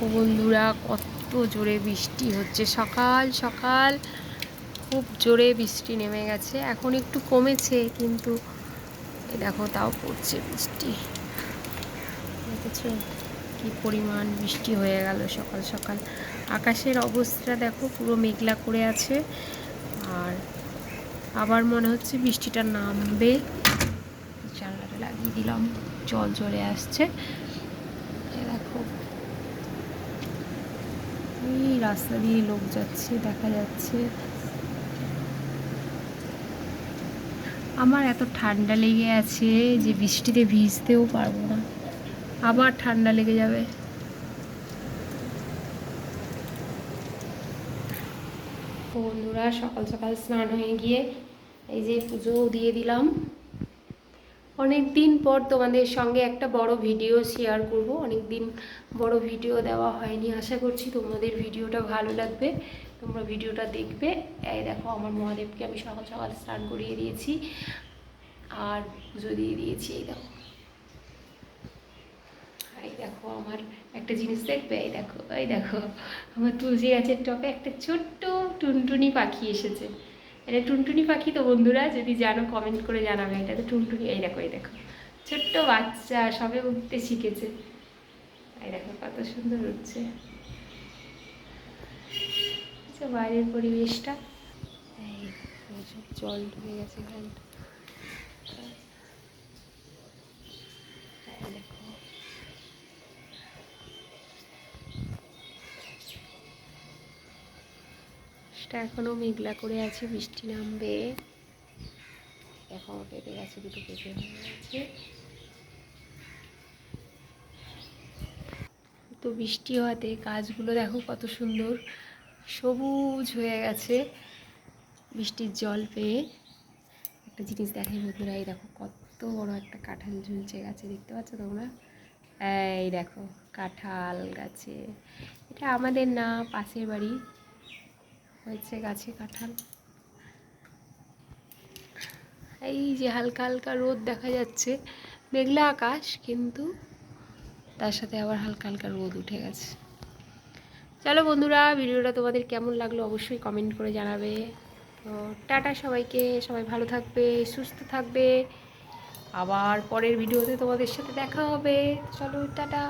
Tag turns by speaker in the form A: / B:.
A: দেখো বন্ধুরা কত জোরে বৃষ্টি হচ্ছে। সকাল সকাল খুব জোরে বৃষ্টি নেমে গেছে। এখন একটু কমেছে, কিন্তু দেখো তাও পড়ছে বৃষ্টি। দেখেছ? কি পরিমাণ বৃষ্টি হয়ে গেল সকাল সকাল। আকাশের অবস্থা দেখো, পুরো মেঘলা করে আছে। আর আবার মনে হচ্ছে বৃষ্টিটা নামবে। জানলাটা লাগিয়ে দিলাম। জল চলে আসছে। দেখো। এই রাস্তা দিয়ে লোক যাচ্ছে, দেখা যাচ্ছে। আমার এত ঠান্ডা লেগে আছে যে বৃষ্টিতে ভিজতেও পারব না। আবার ঠান্ডা লেগে যাবে। বন্ধুরা, সকাল সকাল স্নান হয়ে গিয়ে এই যে পুজো দিয়ে দিলাম। অনেক দিন পর তোমাদের সঙ্গে একটা বড় ভিডিও শেয়ার করব। অনেক দিন বড় ভিডিও দেওয়া হয়নি। আশা করছি তোমাদের ভিডিওটা ভালো লাগবে। তোমরা ভিডিওটা দেখবে। এই দেখো, আমার মহাদেবকে আমি সকাল সকাল স্নান করিয়ে দিয়েছি। আর পুজো দিয়ে দিয়েছি, এই দেখো। এই দেখো, আমার একটা জিনিস দেখবে? এই দেখো এই দেখো, আমার তুলসী গাছের টপে একটা ছোট্ট টুনটুনি পাখি এসেছে। এটা টুনটুনি পাখি তো বন্ধুরা, যদি জানো কমেন্ট করে জানাবে। এটা তো টুনটুনি, এই দেখো এই দেখো। ছোট্ট বাচ্চা, সবে উঠতে শিখেছে। এই দেখো, কত সুন্দর উঠছে। বাইরের পরিবেশটা। এই জল ঢুকে গেছে এই দেখো সেটা এখনও মেঘলা করে আছে বৃষ্টি নামবে। এখনও পেঁপে গেছে দুটো পেঁপে হয়ে গেছে তো বৃষ্টি হওয়াতে গাছগুলো দেখো কত সুন্দর সবুজ হয়ে গেছে। বৃষ্টির জল পেয়ে একটা জিনিস দেখাই বন্ধুরা এই দেখো কত বড় একটা কাঁঠাল ঝুলছে গাছে দেখতে পাচ্ছ তোমরা? এই দেখো কাঁঠাল গাছে। এটা আমাদের না পাশের বাড়ি। হয়েছে গাছে কাঁঠাল। এই যে হালকা হালকা রোদ দেখা যাচ্ছে, মেঘলা আকাশ কিন্তু তার সাথে আবার হালকা হালকা রোদ উঠে গেছে। চলো বন্ধুরা, ভিডিওটা তোমাদের কেমন লাগল অবশ্যই কমেন্ট করে জানাবে। তো টাটা সবাইকে, সবাই ভালো থাকবে, সুস্থ থাকবে। আবার পরের ভিডিওতে তোমাদের সাথে দেখা হবে। চলো টাটা।